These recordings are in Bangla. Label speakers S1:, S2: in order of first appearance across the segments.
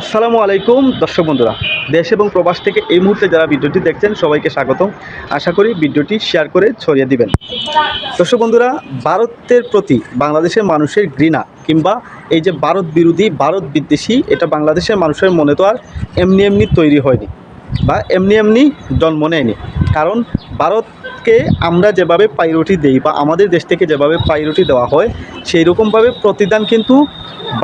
S1: আসসালামু আলাইকুম, দর্শক বন্ধুরা। দেশ এবং প্রবাস থেকে এই মুহূর্তে যারা ভিডিওটি দেখছেন, সবাইকে স্বাগতম। আশা করি ভিডিওটি শেয়ার করে ছড়িয়ে দিবেন। দর্শক বন্ধুরা, ভারতের প্রতি বাংলাদেশের মানুষের ঘৃণা কিংবা এই যে ভারত বিরোধী, ভারত বিদ্বেষী, এটা বাংলাদেশের মানুষের মনে তো আর এমনি এমনি তৈরি হয়নি। বা এমনি এমনি জন্ম নেয়নি। কারণ ভারতকে আমরা যেভাবে পাইরটি দেই বা আমাদের দেশ থেকে যেভাবে পাইরটি দেওয়া হয় সেই রকমভাবে প্রতিদান কিন্তু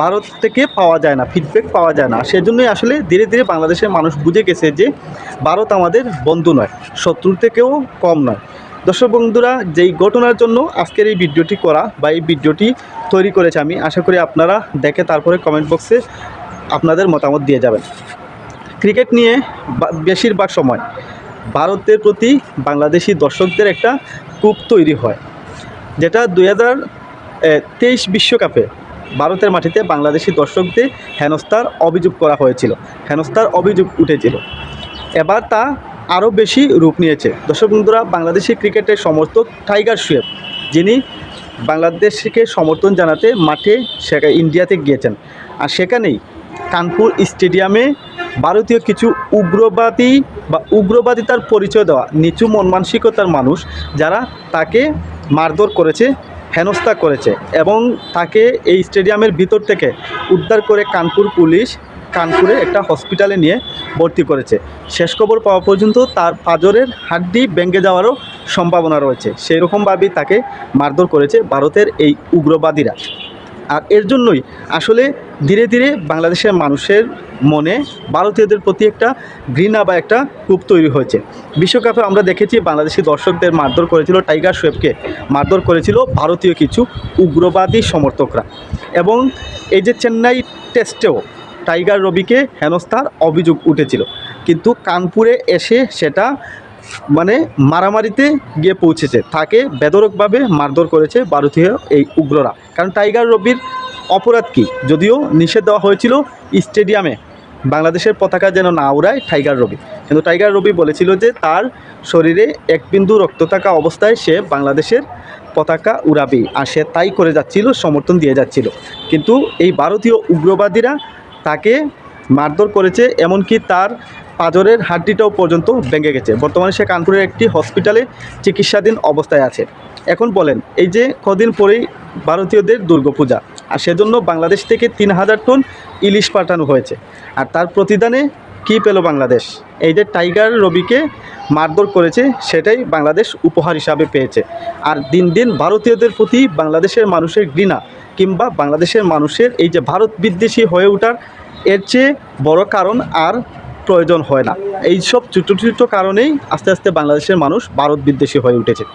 S1: ভারত থেকে পাওয়া যায় না ফিডব্যাক পাওয়া যায় না। সেজন্যই আসলে ধীরে ধীরে বাংলাদেশের মানুষ বুঝে গেছে যে ভারত আমাদের বন্ধু নয়, শত্রুর থেকেও কম নয়। দর্শক বন্ধুরা, যেই ঘটনার জন্য আজকের এই ভিডিওটি করা বা এই ভিডিওটি তৈরি করেছে আমি, আশা করি আপনারা দেখে তারপরে কমেন্ট বক্সে আপনাদের মতামত দিয়ে যাবেন। ক্রিকেট নিয়ে বেশিরভাগ সময় ভারতের প্রতি বাংলাদেশি দর্শকদের একটা কূপ তৈরি হয়, যেটা দুই হাজার তেইশ বিশ্বকাপে ভারতের মাটিতে বাংলাদেশি দর্শকদের হেনস্থার অভিযোগ করা হয়েছিল, হেনস্থার অভিযোগ উঠেছিল। এবার তা আরও বেশি রূপ নিয়েছে। দর্শক বন্ধুরা, বাংলাদেশি ক্রিকেটের সমর্থক টাইগার শুয়েব যিনি বাংলাদেশকে সমর্থন জানাতে মাঠে সেখানে ইন্ডিয়াতে গিয়েছেন, আর সেখানেই কানপুর স্টেডিয়ামে ভারতীয় কিছু উগ্রবাদী বা উগ্রবাদী তার পরিচয় দেওয়া, নিচু মনমানসিকতার মানুষ যারা তাকে মারধর করেছে, হেনস্থা করেছে এবং তাকে এই স্টেডিয়ামের ভিতর থেকে উদ্ধার করে কানপুর পুলিশ কানপুরে একটা হসপিটালে নিয়ে ভর্তি করেছে। শেষ খবর পাওয়া পর্যন্ত তার পাজরের হাড্ডি ভেঙে যাওয়ারও সম্ভাবনা রয়েছে। সেই রকমভাবেই তাকে মারধর করেছে ভারতের এই উগ্রবাদীরা। আর এর জন্যই আসলে ধীরে ধীরে বাংলাদেশের মানুষের মনে ভারতীয়দের প্রতি একটা ঘৃণা বা একটা কূপ তৈরি হয়েছে। বিশ্বকাপে আমরা দেখেছি বাংলাদেশি দর্শকদের মারধর করেছিল টাইগার শেফকে মারধর করেছিল ভারতীয় কিছু উগ্রবাদী সমর্থকরা। এবং এই যে চেন্নাই টেস্টেও টাইগার রবিকে হেনস্থার অভিযোগ উঠেছিল। কিন্তু কানপুরে এসে সেটা মানে মারামারিতে গিয়ে পৌঁছেছে। তাকে বেদরকভাবে মারধর করেছে ভারতীয় এই উগ্ররা। কারণ টাইগার রবির অপরাধ কী? যদিও নিষেধ দেওয়া হয়েছিল স্টেডিয়ামে। বাংলাদেশের পতাকা যেন না উড়ায় টাইগার রবি। কিন্তু টাইগার রবি বলেছিল যে তার শরীরে এক বিন্দু রক্ত থাকা অবস্থায় সে বাংলাদেশের পতাকা উড়াবে আর সে তাই করে যাচ্ছিল, সমর্থন দিয়ে যাচ্ছিল। কিন্তু এই ভারতীয় উগ্রবাদীরা তাকে মারধর করেছে, এমনকি তার পাজরের হাড্ডিটাও পর্যন্ত ভেঙে গেছে। বর্তমানে সে কানপুরের একটি হসপিটালে চিকিৎসাধীন অবস্থায় আছে। এখন বলেন, এই যে কদিন পরেই ভারতীয়দের দুর্গাপূজা, আর সেজন্য বাংলাদেশ থেকে তিন হাজার টন ইলিশ পাঠানো হয়েছে। আর তার প্রতিদানে কী পেল বাংলাদেশ? এই যে টাইগার রবিকে মারধর করেছে, সেটাই বাংলাদেশ উপহার হিসাবে পেয়েছে। আর দিন দিন ভারতীয়দের প্রতি বাংলাদেশের মানুষের ঘৃণা, কিংবা বাংলাদেশের মানুষের এই যে ভারত বিদ্বেষী হয়ে ওঠার, এর চেয়ে বড় কারণ আর প্রয়োজন হয় না। এই সব ছোটো ছোটো কারণেই আস্তে আস্তে বাংলাদেশের মানুষ ভারত বিদ্বেষী হয়ে উঠেছে।